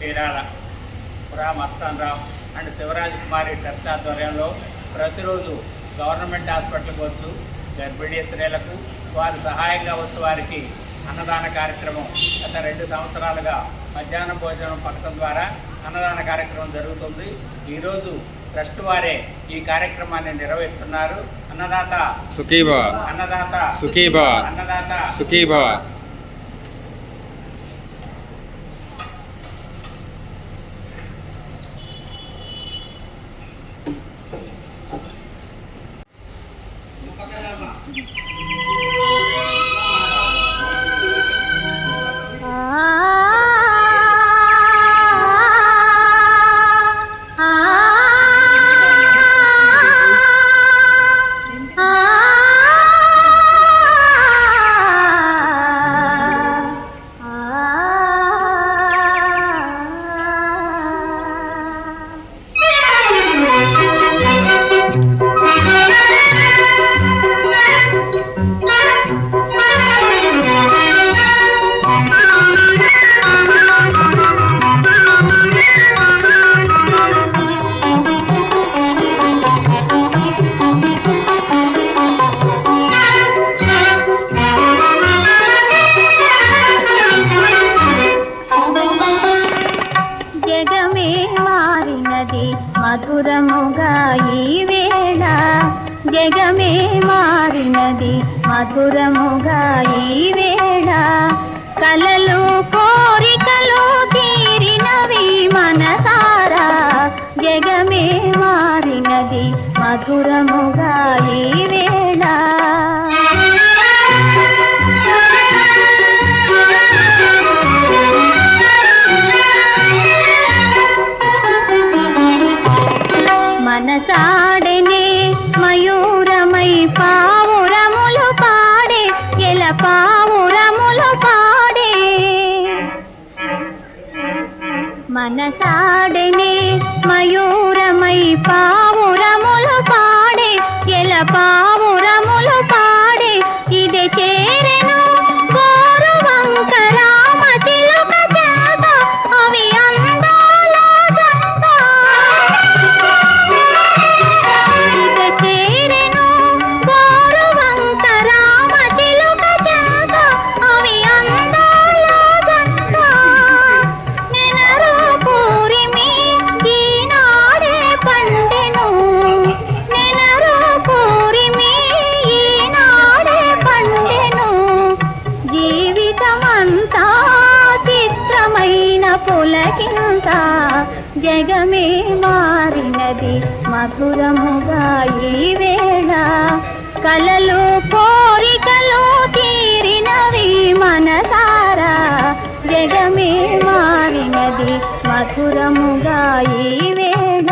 చీరాల పురా Mastan Rao and Shivraj Kumari trust ఆధ్వర్యంలో ప్రతిరోజు గవర్నమెంట్ హాస్పిటల్కి వచ్చు గర్భిణీ స్త్రీలకు వారు సహాయంగా వచ్చు వారికి అన్నదాన కార్యక్రమం గత రెండు సంవత్సరాలుగా మధ్యాహ్న భోజనం పథకం ద్వారా అన్నదాన కార్యక్రమం జరుగుతుంది. ఈరోజు ట్రస్ట్ వారే ఈ కార్యక్రమాన్ని నిర్వహిస్తున్నారు. అన్నదాత సుఖీ భవ అన్నదాత సుఖీ భవ అన్నదాత సుఖీ మధురముగా ఈ వేళ జగమే మారినది. మధురముగా ఈ వేళ కలలు కోరికలు తీరినవి మనసారా జగమే మారినది. మధురముగా ఈ వేళ మయూరమై పావురములు పాడే ఎల పావురములు పాడే. మనసాడనే మయూరమై చిత్రమైన జగమే మారినది. మధురముగా ఈ వేళ కలలు కోరికలు తీరినవి మనసారా. జగమే మారినది మధురముగా ఈ వేళ